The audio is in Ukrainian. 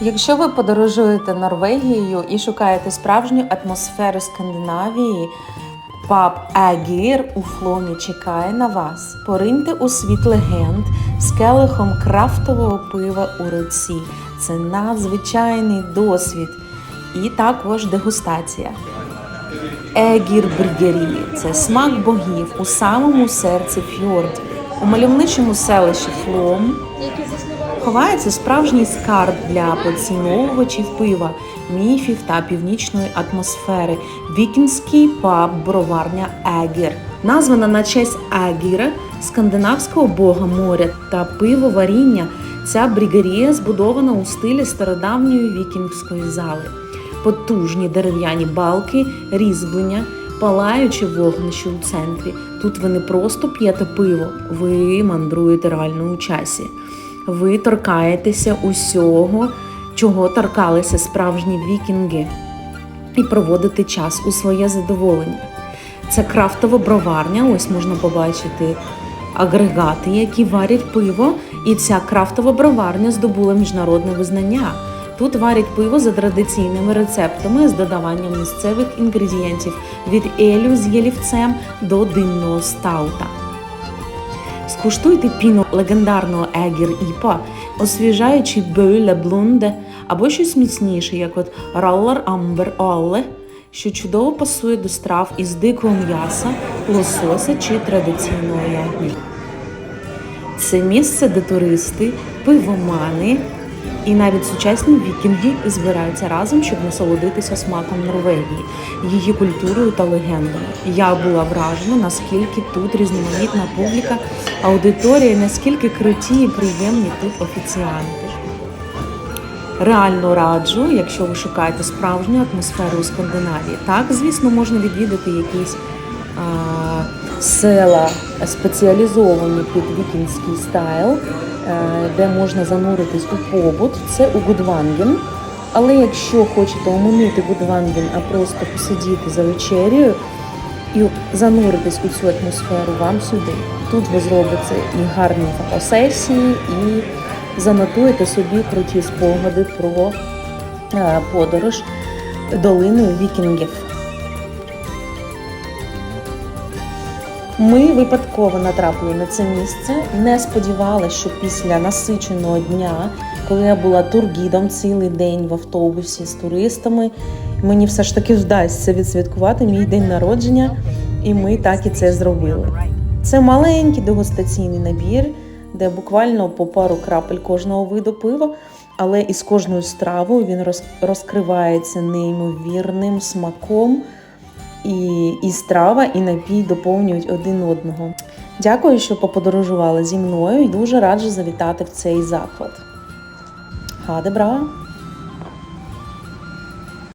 Якщо ви подорожуєте Норвегією і шукаєте справжню атмосферу Скандинавії, паб Агір у Фломі чекає на вас. Пориньте у світ легенд з келихом крафтового пива у руці. Це надзвичайний досвід і також дегустація. Егір Бригері це смак богів у самому серці фьордів. У мальовничому селищі Флом ховається справжній скарб для поціновувачів пива, міфів та північної атмосфери. Вікінський паб броварня Егір. Названа на честь Егіра, скандинавського бога моря та пивоваріння. Ця брігерія збудована у стилі стародавньої вікінгської зали. Потужні дерев'яні балки, різьблення, палаюче вогнище у центрі. Тут ви не просто п'єте пиво, ви мандруєте реально у часі. Ви торкаєтеся усього, чого торкалися справжні вікінги, і проводите час у своє задоволення. Це крафтова броварня. Ось можна побачити агрегати, які варять пиво. І ця крафтова броварня здобула міжнародне визнання. Тут варять пиво за традиційними рецептами з додаванням місцевих інгредієнтів від елю з єлівцем до димного стаута. Скуштуйте піну легендарного Егір Іпа, освіжаючи Бöle Блунде або щось міцніше, як от Раллар Амбер Оле, що чудово пасує до страв із дикого м'яса, лосося чи традиційного ягні. Це місце, де туристи, пивомани і навіть сучасні вікінги збираються разом, щоб насолодитися смаком Норвегії, її культурою та легендами. Я була вражена, наскільки тут різноманітна публіка, аудиторія, наскільки круті і приємні тут офіціанти. Реально раджу, якщо ви шукаєте справжню атмосферу у Скандинавії. Так, звісно, можна відвідати якісь а, села спеціалізовані під вікінський стайл, де можна зануритись у побут. Це у Гудванген. Але якщо хочете оминути Гудванген, а просто посидіти за вечерю і зануритись у цю атмосферу, вам сюди. Тут ви зробите і гарні фотосесії, і занотуєте собі круті спогади про е, подорож долиною вікінгів. Ми випадково натрапили на це місце. Не сподівалася, що після насиченого дня, коли я була тургідом цілий день в автобусі з туристами, мені все ж таки вдасться відсвяткувати мій день народження, і ми так і це зробили. Це маленький дегустаційний набір, де буквально по пару крапель кожного виду пива, але із кожною стравою він роз- розкривається неймовірним смаком. І, і страва, і напій доповнюють один одного. Дякую, що поподорожували зі мною і дуже раджу завітати в цей заклад. Гаде бра!